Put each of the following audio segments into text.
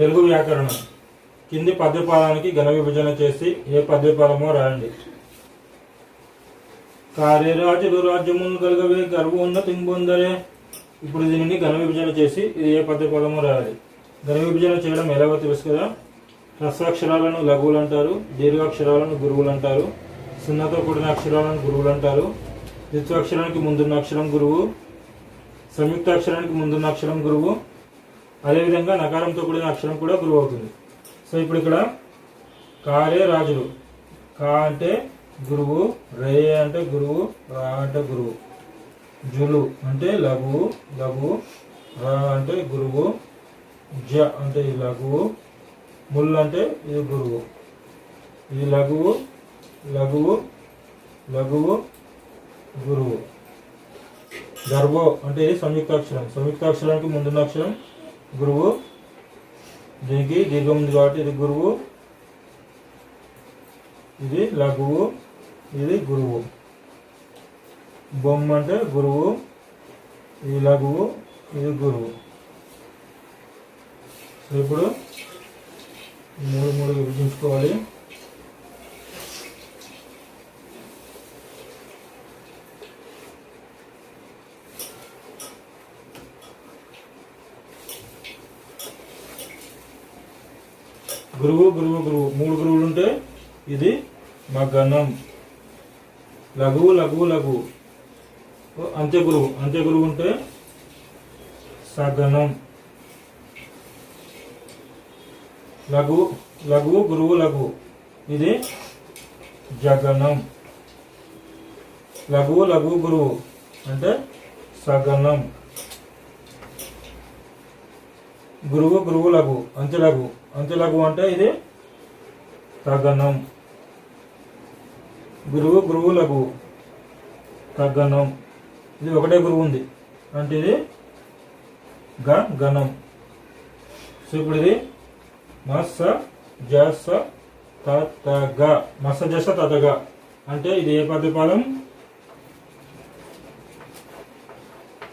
తెలుగు వ్యాకరణం. కింది పద్యపాలానికి ఘన విభజన చేసి ఏ పద్యపాలమో రాయండి. కార్యరాజులు రాజ్యమును కలగవే గర్వోన్నతి పొందరే ఇప్పుడు దీనిని ఘన విభజన చేసి ఇది ఏ పద్యపాలమో రాయాలి. ఘన విభజన చేయడం ఎలాగో తెలుసు కదా? హ్రస్వాక్షరాలను లఘువులు అంటారు దీర్ఘాక్షరాలను గురువులు అంటారు సున్నతో కూడిన అక్షరాలను గురువులు అంటారు ద్విత్వాక్షరానికి ముందున్న అక్షరం గురువు సంయుక్తాక్షరానికి ముందున్న అక్షరం గురువు అదేవిధంగా నకారంతో కూడిన అక్షరం కూడా గురువు అవుతుంది. సో ఇప్పుడు ఇక్కడ కారే రాజులు. కా అంటే గురువు రే అంటే గురువు రా అంటే గురువు. జులు అంటే లఘువు లఘువు రా అంటే గురువు జ అంటే ఈ లఘువు ముల్ అంటే ఇది గురువు. ఇది లఘువు లఘువు లఘువు గురువు. గర్భో అంటే ఇది సంయుక్తాక్షరం. సంయుక్తాక్షరానికి ముందున్న అక్షరం గురువు. దీనికి దీర్ఘం ఉంది కాబట్టి ఇది గురువు. ఇది లఘువు. ఇది గురువు. బొమ్మ అంటే గురువు. ఇది లఘువు. ఇది గురువు. ఇప్పుడు మూడు మూడు విభజించుకోవాలి. గురువు గురువు గురువు. మూడు గురువులు ఉంటే ఇది మగనం. లఘువు లఘువు లఘువు అంత్య గురువు. అంత్య గురువు ఉంటే సగనం. లఘువు లఘువు గురువు లఘువు ఇది జగనం. లఘువు లఘువు గురువు అంటే సగనం. గురువు గురువు లఘు. అంత్య లఘు. అంతులగు లఘు అంటే ఇది తగనం గురువు గురువు లఘు తగ్గనం. ఇది ఒకటే గురువు ఉంది. అంటే ఇది గ గణం సో ఇప్పుడు ఇది మస జస తతగ. మస జస తతగ. అంటే ఇది ఏ పద్యపాదం?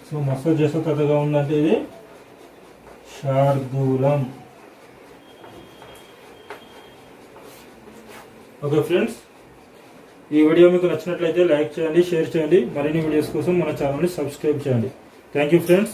సో మస జస తతగా ఉందంటే ఇది శార్దూలం. ఓకే ఫ్రెండ్స్ ఈ వీడియో మీకు నచ్చినట్లయితే లైక్ చేయండి షేర్ చేయండి. మరిన్ని వీడియోస్ కోసం మన ఛానల్ని సబ్స్క్రైబ్ చేయండి. Thank you friends.